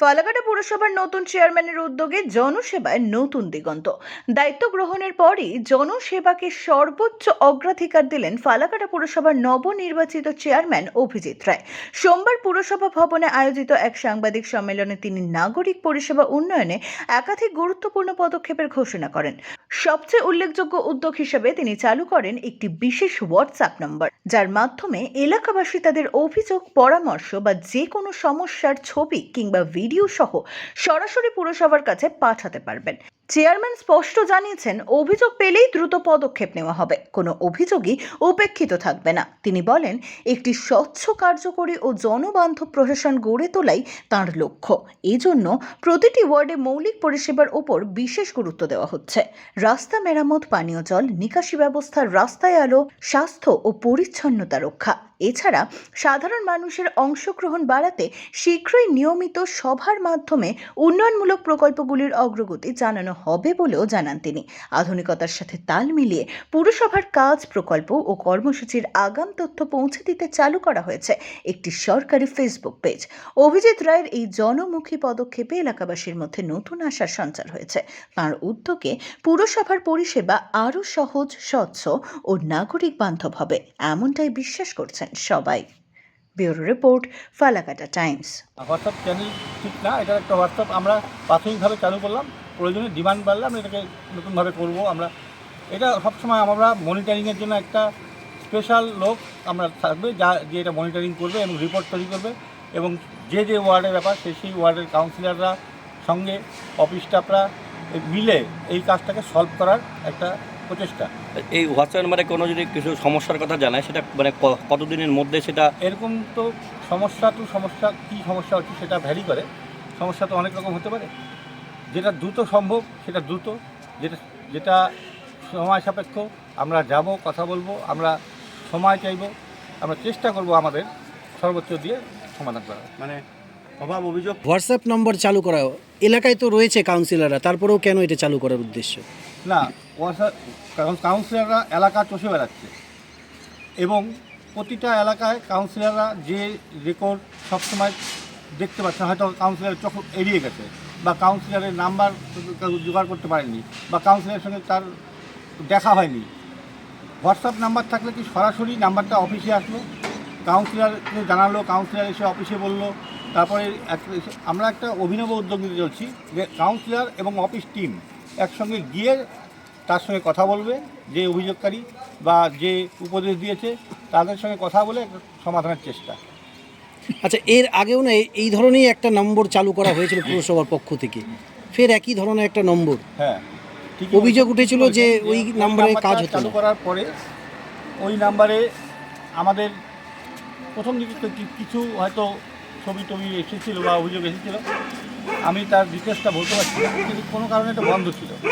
ফালাকাটা পুরসভার নতুন চেয়ারম্যানের উদ্যোগে জনসেবায় নতুন দিগন্ত। দায়িত্ব গ্রহণের পরই জনসেবাকে সর্বোচ্চ অগ্রাধিকার দিলেন ফালাকাটা পুরসভার নবনির্বাচিত চেয়ারম্যান অভিজিৎ রায়। সোমবার পুরসভা ভবনে আয়োজিত এক সাংবাদিক সম্মেলনে তিনি নাগরিক পরিষেবা উন্নয়নে একাধিক গুরুত্বপূর্ণ পদক্ষেপের ঘোষণা করেন। সবচেয়ে উল্লেখযোগ্য উদ্যোগ হিসেবে তিনি চালু করেন একটি বিশেষ হোয়াটসঅ্যাপ নম্বর, যার মাধ্যমে এলাকাবাসী তাদের অভিযোগ, পরামর্শ বা যে কোনো সমস্যার ছবি কিংবা ভিডিও সহ সরাসরি পুরসভার কাছে পাঠাতে পারবেন। চেয়ারম্যান স্পষ্ট জানিয়েছেন, অভিযোগ পেলেই দ্রুত পদক্ষেপ নেওয়া হবে। কোনো অভিযোগই উপেক্ষিত থাকবে না। তিনি বলেন, একটি স্বচ্ছ, কার্যকরী ও জনবান্ধব প্রশাসন গড়ে তোলাই তাঁর লক্ষ্য। এজন্য প্রতিটি ওয়ার্ডে মৌলিক পরিষেবার ওপর বিশেষ গুরুত্ব দেওয়া হচ্ছে। রাস্তা মেরামত, পানীয় জল, নিকাশি ব্যবস্থা, রাস্তায় আলো, স্বাস্থ্য ও পরিচ্ছন্নতা রক্ষা। এছাড়া সাধারণ মানুষের অংশগ্রহণ বাড়াতে শীঘ্রই নিয়মিত সভার মাধ্যমে উন্নয়নমূলক প্রকল্পগুলির অগ্রগতি জানানো হবে বলেও জানান তিনি। আধুনিকতার সাথে তাল মিলিয়ে পুরসভার কাজ, প্রকল্প ও কর্মসূচির আগাম তথ্য পৌঁছে দিতে চালু করা হয়েছে একটি সরকারি ফেসবুক পেজ। অভিজিৎ রায়ের এই জনমুখী পদক্ষেপে এলাকাবাসীর মধ্যে নতুন আশার সঞ্চার হয়েছে। তাঁর উদ্যোগে পুরসভার পরিষেবা আরও সহজ, স্বচ্ছ ও নাগরিক বান্ধব হবে, এমনটাই বিশ্বাস করছেন সবাই। Bureau report, Falakata Times. WhatsApp channel ঠিক না এটা একটা হোয়াটসঅ্যাপ আমরা প্রাথমিকভাবে চালু করলাম। প্রয়োজনে ডিমান্ড বাড়লে আমরা এটাকে নতুনভাবে করব। আমরা এটা সবসময় আমরা মনিটরিংয়ের জন্য একটা স্পেশাল লোক আমরা থাকবে যা যে এটা মনিটরিং করবে এবং রিপোর্ট তৈরি করবে এবং যে যে ওয়ার্ডের ব্যাপার সেই সেই ওয়ার্ডের কাউন্সিলররা সঙ্গে অফিস স্টাফরা মিলে এই কাজটাকে সলভ করার একটা প্রচেষ্টা। এই হোয়াটসঅ্যাপ নাম্বারে কোনো যদি কিছু সমস্যার কথা জানায় সেটা মানে ক- কতদিনের মধ্যে সেটা এরকম তো সমস্যা তো সমস্যা কী সমস্যা হচ্ছে সেটা ভ্যারি করে। সমস্যা তো অনেক রকম হতে পারে। যেটা দ্রুত সম্ভব সেটা দ্রুত যেটা যেটা সময় সাপেক্ষ আমরা যাব কথা বলব আমরা সময় চাইব আমরা চেষ্টা করব আমাদের সর্বোচ্চ দিয়ে সমাধান করার। মানে অভাব অভিযোগ? হোয়াটসঅ্যাপ নম্বর চালু করা এলাকায় তো রয়েছে কাউন্সিলররা তারপরেও কেন এটা চালু করার উদ্দেশ্য? না কারণ কাউন্সিলররা এলাকা চষে বেড়াচ্ছে। এবং প্রতিটা এলাকায় কাউন্সিলররা যে রেকর্ড সবসময় দেখতে পাচ্ছে হয়তো কাউন্সিলরের চোখ এড়িয়ে গেছে। বা কাউন্সিলরের নাম্বার জোগাড় করতে পারেনি বা কাউন্সিলরের সঙ্গে তার দেখা হয়নি। হোয়াটসঅ্যাপ নাম্বার থাকলে কি সরাসরি নাম্বারটা অফিসে আসলো? কাউন্সিলরকে জানালো কাউন্সিলর এসে অফিসে বলল, তারপরে আমরা একটা অভিনব উদ্যোগ নিতে চলছি যে কাউন্সিলর এবং অফিস টিম একসঙ্গে গিয়ে তার সঙ্গে কথা বলবে, যে অভিযোগকারী বা যে উপদেশ দিয়েছে, তাদের সঙ্গে কথা বলে সমাধানের চেষ্টা। আচ্ছা এর আগেও না এই- ধরনেরই একটা নম্বর চালু করা হয়েছিল পুরসভার পক্ষ থেকে। ফের একই ধরনের একটা নম্বর। হ্যাঁ অভিযোগ। উঠেছিল যে ওই নাম্বারে কাজ হতো চালু করার পরে ওই নাম্বারে আমাদের প্রথম দিকে কিছু হয়তো ছবি টবি এসেছিল বা অভিযোগ এসেছিল। আমি তার ডিটেলসটা বলতে পারছি না কিন্তু কোনো কারণে এটা বন্ধ ছিল।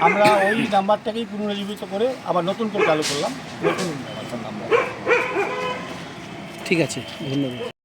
আমরা ওই নাম্বারটাকেই পুনরুজ্জীবিত করে আবার নতুন করে চালু করলাম। নতুন নাম্বার। ঠিক আছে ধন্যবাদ।